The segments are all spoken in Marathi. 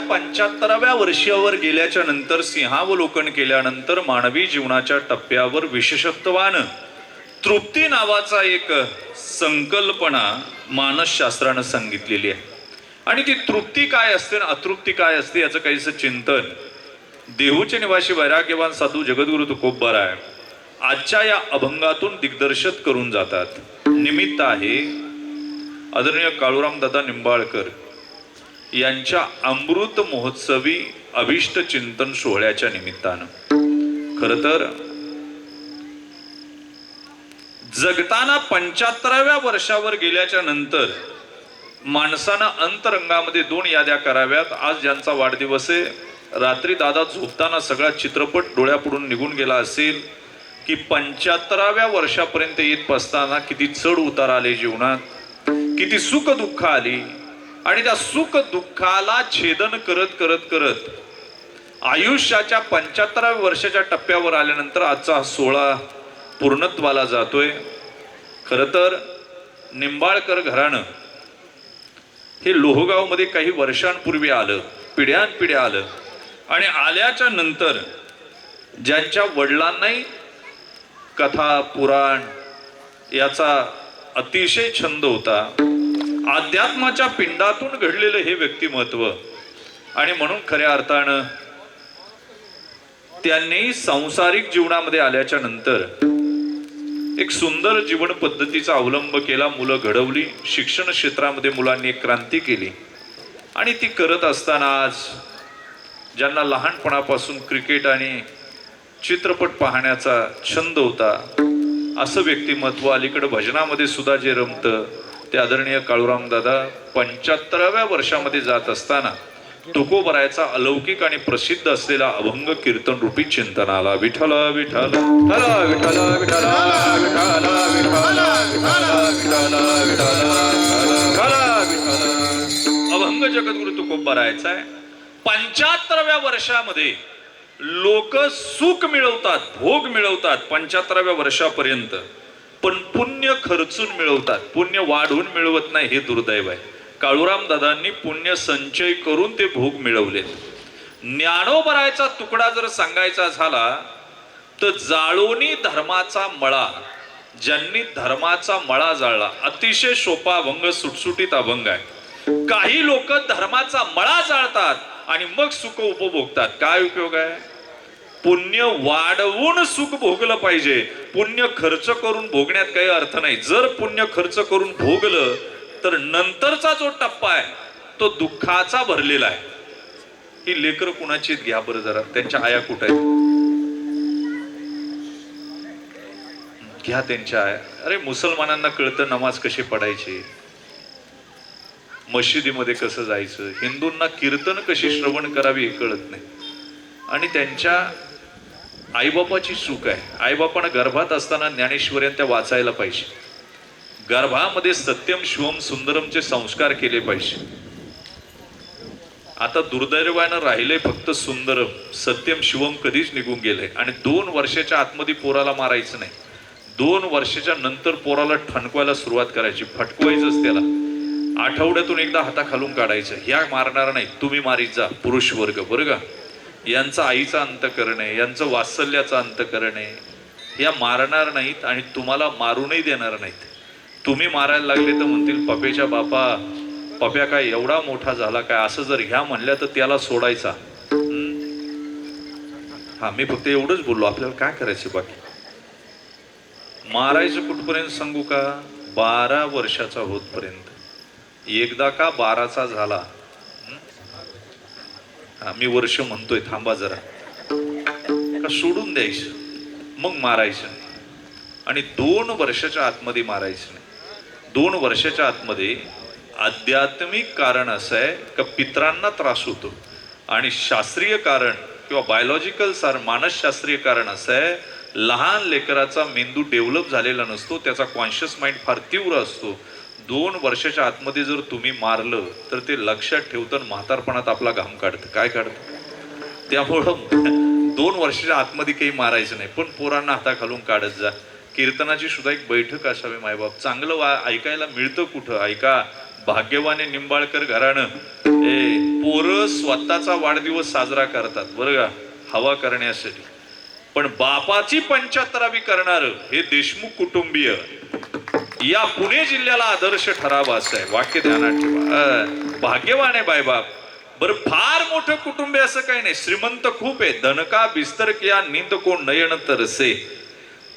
पंच्याहत्तराव्या वर्षावर गेल्याच्यानंतर सिंहावलोकन केल्यानंतर मानवी जीवनाच्या टप्प्यावर विशेषत्वानं तृप्ती नावाचा एक संकल्पना मानसशास्त्रानं सांगितलेली आहे. आणि ती तृप्ती काय असते आणि अतृप्ती काय असते याचं काहीसं चिंतन देहूचे निवासी वैराग्यवान साधू जगद्गुरु तुकोब्बर आहे. आजच्या या अभंगातून दिग्दर्शित करून जातात. निमित्त आहे आदरणीय काळूराम दादा निंबाळकर. यांच्या अमृत महोत्सवी अभिष्ट चिंतन सोहळ्याच्या निमित्तानं. खर तर जगताना पंच्याहत्तराव्या वर्षावर गेल्याच्यानंतर माणसानं अंतरंगामध्ये दोन याद्या कराव्यात. आज ज्यांचा वाढदिवस आहे रात्री दादा झोपताना सगळा चित्रपट डोळ्यापुढून निघून गेला असेल की पंच्याहत्तराव्या वर्षापर्यंत येत असताना किती चढ उतार आले जीवनात किती सुख दुःख आली आणि त्या सुख दुःखाला छेदन करत करत करत आयुष्याच्या पंच्याहत्तराव्या वर्षाच्या टप्प्यावर आल्यानंतर आजचा हा सोहळा पूर्णत्वाला जातोय. खर तर निंबाळकर घराणं हे लोहगावमध्ये काही वर्षांपूर्वी आलं पिढ्यानपिढ्या आलं. आणि आल्याच्यानंतर ज्यांच्या वडिलांनाही कथा पुराण याचा अतिशय छंद होता अध्यात्माच्या पिंडातून घडलेलं हे व्यक्तिमत्व. आणि म्हणून खऱ्या अर्थानं त्यांनी सांसारिक जीवनामध्ये आल्याच्यानंतर एक सुंदर जीवन पद्धतीचा अवलंब केला मुलं घडवली शिक्षण क्षेत्रामध्ये मुलांनी एक क्रांती केली. आणि ती करत असताना आज ज्यांना लहानपणापासून क्रिकेट आणि चित्रपट पाहण्याचा छंद होता असं व्यक्तिमत्व अलीकडे भजनामध्ये सुद्धा जे रमतं ते आदरणीय काळूरामदादा पंच्याहत्तराव्या वर्षामध्ये जात असताना तुकोबरायचा अलौकिक आणि प्रसिद्ध असलेला अभंग कीर्तन रूपी चिंतनाला विठल विठल विठल विठल अभंग जगद्गुरु तुकोबरायचा आहे. पंच्याहत्तराव्या वर्षामध्ये लोक सुख मिळवतात भोग मिळवतात पंच्याहत्तराव्या वर्षापर्यंत. पण पुण्य खर्चून मिळवतात. पुण्य वाढवून मिळवत नाही हे दुर्दैव आहे. काळूराम दादांनी पुण्य संचय करून ते भोग मिळवलेत. ज्ञानोबरायचा तुकडा जर सांगायचा झाला तर जाळोनी धर्माचा मळा ज्यांनी धर्माचा मळा जाळला अतिशय सोपा अभंग सुटसुटीत अभंग आहे. काही लोक धर्माचा मळा जाळतात आणि मग सुख उपभोगतात. काय उपयोग आहे? पुण्य वाढवून सुख भोगलं पाहिजे. पुण्य खर्च करून भोगण्यात काही अर्थ नाही. जर पुण्य खर्च करून भोगलं तर नंतरचा जो टप्पा आहे तो दुःखाचा भरलेला आहे. ही लेकर कुणाची घ्या बरं जरा. त्यांच्या आया कुठं आहे घ्या त्यांच्या आया. अरे मुसलमानांना कळतं नमाज कशी पडायची मशिदीमध्ये कसं जायचं? हिंदूंना कीर्तन कशी श्रवण करावी हे कळत नाही. आणि त्यांच्या आईबापाची चूक आहे. आईबापानं गर्भात असताना ज्ञानेश्वर्यान त्या वाचायला पाहिजे. गर्भामध्ये सत्यम शिवम सुंदरमचे संस्कार केले पाहिजे. आता दुर्दैवानं राहिले फक्त सुंदरम सत्यम शिवम कधीच निघून गेले. आणि दोन वर्षाच्या आतमध्ये पोराला मारायचं नाही. दोन वर्षाच्या नंतर पोराला ठणकवायला सुरुवात करायची. फटकवायचंच त्याला. आठवड्यातून एकदा हाताखालून काढायचं. ह्या मारणार नाही. तुम्ही मारीत जा. पुरुष वर्ग. बरं का? यांचा आईचा अंत करणे यांचं वात्सल्याचा अंत करणे या मारणार नाहीत आणि तुम्हाला मारूनही देणार नाहीत. तुम्ही मारायला लागले तर म्हणतील पप्याच्या बापा पप्या काय एवढा मोठा झाला काय? असं जर ह्या म्हणल्या तर त्याला सोडायचा. हा मी फक्त एवढंच बोललो. आपल्याला काय करायचं बाकी? मारायचं कुठपर्यंत सांगू का? बारा वर्षाचा होतपर्यंत. एकदा का बाराचा झाला मी वर्ष म्हणतोय थांबा जरा. का सोडून द्यायचं मग मारायचं नाही. आणि दोन वर्षाच्या आतमध्ये मारायचं नाही. दोन वर्षाच्या आतमध्ये आध्यात्मिक कारण असं आहे का पित्रांना त्रास होतो? आणि शास्त्रीय कारण किंवा बायोलॉजिकल सार मानसशास्त्रीय कारण असं आहे लहान लेकराचा मेंदू डेव्हलप झालेला नसतो त्याचा कॉन्शियस माइंड फार तीव्र असतो दोन वर्षाच्या आतमध्ये जर तुम्ही मारलं तर ते लक्षात ठेवतं म्हातारपणात आपला घाम काढतं. काय काढतं? त्यामुळं दोन वर्षाच्या आतमध्ये काही मारायचं नाही. पण पोरांना हाताखालून काढत जा. कीर्तनाची सुद्धा एक बैठक असावी मायबाप. चांगलं वा ऐकायला मिळतं कुठं? ऐका. भाग्यवाने निंबाळकर घराणं. ए पोरं स्वतःचा वाढदिवस साजरा करतात. बरं का? हवा करण्यासाठी. पण बापाची पंच्याहत्तरावी करणार हे देशमुख कुटुंबीय. या पुणे जिल्ह्याला आदर्श ठरावा असं आहे. वाक्य ध्यानात ठेवा. भाग्यवान आहे बायबाप बरं फार मोठं कुटुंब असं काही नाही. श्रीमंत खूप आहे. धनका बिस्तर किया निंद कोण नयन तरसे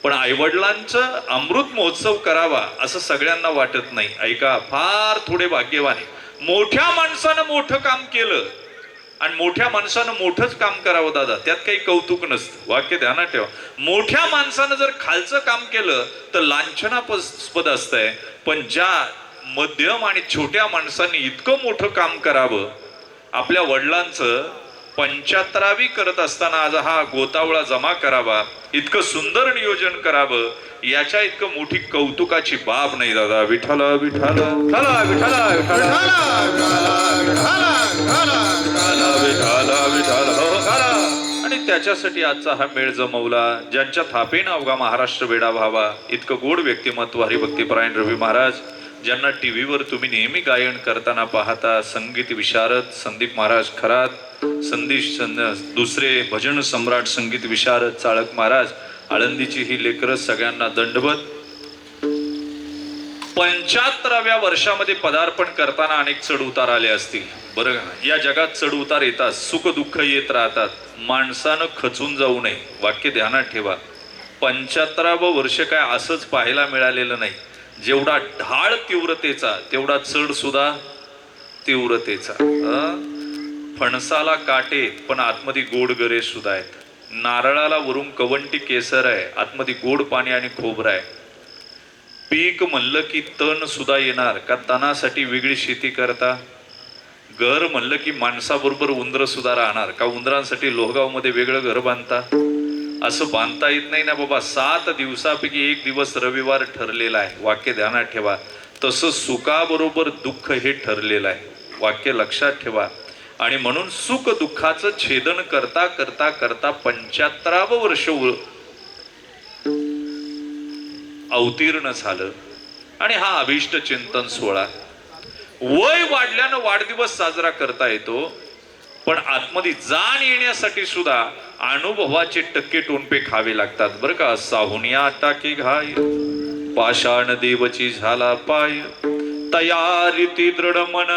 पण आईवडिलांचं अमृत महोत्सव करावा असं सगळ्यांना वाटत नाही. ऐका फार थोडे भाग्यवान आहे. मोठ्या माणसानं मोठं काम केलं. आणि मोठ्या माणसानं मोठंच काम करावं दादा त्यात काही कौतुक नसतं वाक्य ध्यानात ठेवा मोठ्या माणसानं जर खालचं काम केलं तर लांछनास्पद असतंय पण ज्या मध्यम आणि छोट्या माणसांनी इतकं मोठं काम करावं आपल्या वडिलांचं पंच्याहत्तरावी करत असताना आज हा गोतावळा जमा करावा इतकं सुंदर नियोजन करावं याच्या इतकं मोठी कौतुकाची बाब नाही दादा विठाला विठाला विठाला विठाला विठाला विठाला त्याच्यासाठी आजचा हा मेळ जमवला ज्यांच्या थापेन अवघा महाराष्ट्र वेडा व्हावा इतकं गोड व्यक्तिमत्व हरिभक्तीपरायण रवी महाराज ज्यांना टीव्हीवर तुम्ही नेहमी गायन करताना पाहता संगीत विशारद संदीप महाराज खरात संदेश दुसरे भजन सम्राट संगीत विशारद चाळक महाराज आळंदीची ही लेकरं सगळ्यांना दंडवत पंच्याहत्तराव्या वर्षामध्ये पदार्पण करताना अनेक चढ उतार आले असतील. बरं का? या जगात चढ उतार येतात सुख दुःख येत राहतात. माणसानं खचून जाऊ नये. वाक्य ध्यानात ठेवा. पंच्याहत्तरावं वर्ष काय असंच पाहायला मिळालेलं नाही. जेवढा ढाळ तीव्रतेचा तेवढा चढ सुद्धा तीव्रतेचा. फणसाला काटे पण आतमध्ये गोड गरे सुद्धा आहेत. नारळाला वरून कवंटी केसर आहे. आतमध्ये गोड पाणी आणि खोबरं आहे. पीक म्हणलं की तण सुद्धा येणार का तणासाठी वेगळी शेती करता? घर म्हणलं की माणसाबरोबर उंदर सुद्धा राहणार का उंदरांसाठी लोहगावमध्ये वेगळं घर बांधता? असं बांधता येत नाही ना बाबा. सात दिवसापैकी एक दिवस रविवार ठरलेला आहे. वाक्य ध्यानात ठेवा. तसं सुखाबरोबर दुःख हे ठरलेलं आहे. वाक्य लक्षात ठेवा. आणि म्हणून सुख दुःखाचं छेदन करता करता करता पंच्याहत्तरावं वर्ष उ- अवतीर्ण झालं. आणि हा अभिष्ट चिंतन सोहळा. वय वाढल्यानं वाढदिवस साजरा करता येतो पण आतमध्ये जाण येण्यासाठी सुद्धा अनुभवाचे टक्के टोनपे खावे लागतात बरं का. साहुनिया टाकी घाय पाषाण देवची झाला पाय तयारी ती दृढ मन.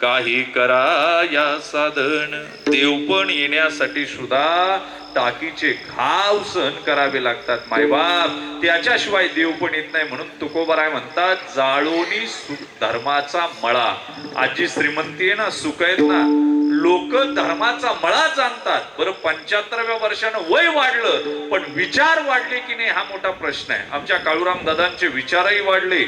काही करा या साधन. देवपण येण्यासाठी सुद्धा टाकीचे घाव सहन करावे लागतात मायबाप त्याच्याशिवाय देव पण येत नाही म्हणून तुकोबराय म्हणतात जाळोनी धर्माचा मळा. आजी श्रीमंती आहे ना सुख आहेत ना. लोक धर्माचा मळा जाणतात. बरं पंच्याहत्तराव्या वर्षानं वय वाढलं पण विचार वाढले की नाही हा मोठा प्रश्न आहे. आमच्या काळूराम दादांचे विचारही वाढले.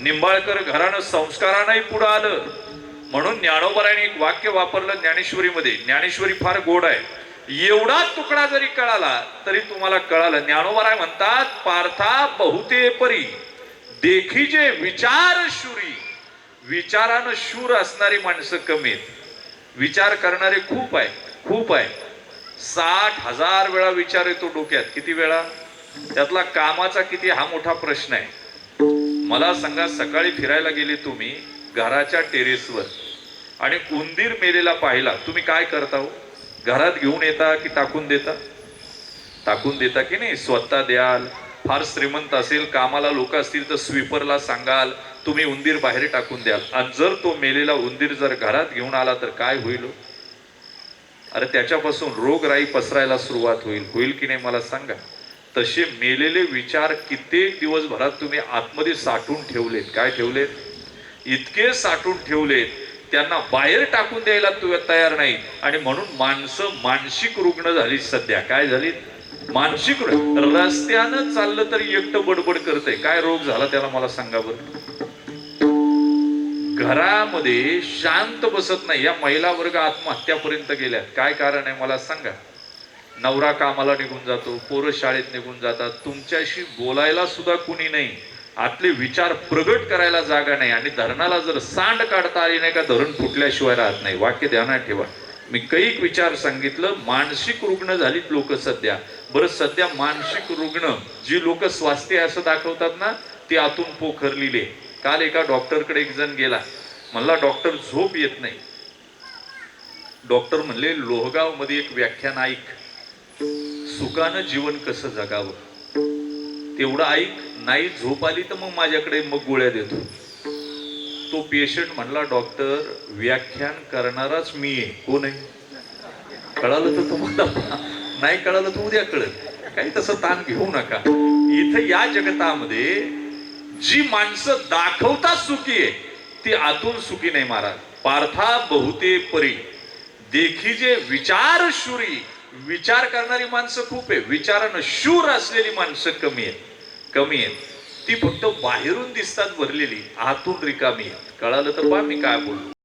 निंबाळकर घरानं संस्कारानंही पुढं आलं. म्हणून ज्ञानोबराने एक वाक्य वापरलं ज्ञानेश्वरीमध्ये. ज्ञानेश्वरी फार गोड आहे. एवढा तुकडा जरी कळाला तरी तुम्हाला कळालं. ज्ञानोबराय म्हणतात पार्था बहुते परी देखीजे विचार शुरी. विचारानं शूर असणारी माणसं कमी आहेत विचार करणारे खूप आहे खूप आहे. साठ हजार वेळा विचार येतो डोक्यात. किती वेळा? त्यातला कामाचा किती हा मोठा प्रश्न आहे. मला सांगा सकाळी फिरायला गेले तुम्ही घराच्या टेरेसवर. आणि उंदीर मेलेला पाहिला तुम्ही काय करता हो घरात घेऊन येता की टाकून देता? टाकून देता की नाही? स्वतः द्याल. फार श्रीमंत असेल कामाला लोक असतील तर स्वीपरला सांगाल तुम्ही उंदीर बाहेर टाकून द्याल. आणि जर तो मेलेला उंदीर जर घरात घेऊन आला तर काय होईल हो? अरे त्याच्यापासून रोगराई पसरायला सुरुवात होईल. होईल की नाही मला सांगा. तसे मेलेले विचार कित्येक दिवसभरात तुम्ही आतमध्ये साठवून ठेवलेत. काय ठेवलेत? इतके साठून ठेवलेत त्यांना बाहेर टाकून द्यायला तू तयार नाही. आणि म्हणून माणसं मानसिक रुग्ण झाली सध्या. काय झाली मानसिक रस्त्यानं चाललं तर एकटं बडबड करते काय रोग झाला त्याला मला सांगा बरं. घरामध्ये शांत बसत नाही. या महिला वर्ग आत्महत्यापर्यंत गेल्यात. काय कारण आहे मला सांगा. नवरा कामाला निघून जातो. पोरं शाळेत निघून जातात. तुमच्याशी बोलायला सुद्धा कुणी नाही. आतले विचार प्रगट करायला जागा नाही आणि धरणाला जर सांड काढता आली नाही का धरण फुटल्याशिवाय राहत नाही. वाक्य ध्यानात ठेवा. मी कैक विचार सांगितलं मानसिक रुग्ण झालीत लोक सध्या. बरं सध्या मानसिक रुग्ण जी लोक स्वास्थ्य असं दाखवतात ना ती आतून पोखरलेली काल एका डॉक्टरकडे एक जण गेला. मला डॉक्टर झोप येत नाही. डॉक्टर म्हणले लोहगावमध्ये एक व्याख्यान ऐक. सुखानं जीवन कसं जगावं? तेवढं ऐक नाही झोप आली तर मग माझ्याकडे मग गोळ्या देतो. तो पेशंट म्हणला डॉक्टर व्याख्यान करणाराच मी आहे. कोण आहे? कळालं तर तुम्हाला. नाही कळालं तर उद्या कळत काही तसं ताण घेऊ नका. इथं या जगतामध्ये जी माणसं दाखवता सुखी आहे ती आतून सुखी नाही महाराज. पार्था बहुते परी. देखी जे विचार शुरी विचार करणारी माणसं खूप आहे. विचारानं शूर असलेली माणसं कमी आहेत. कमी आहेत. ती फक्त बाहेरून दिसतात भरलेली आतून रिकामी आहेत. कळालं तर पहा मी काय बोललो.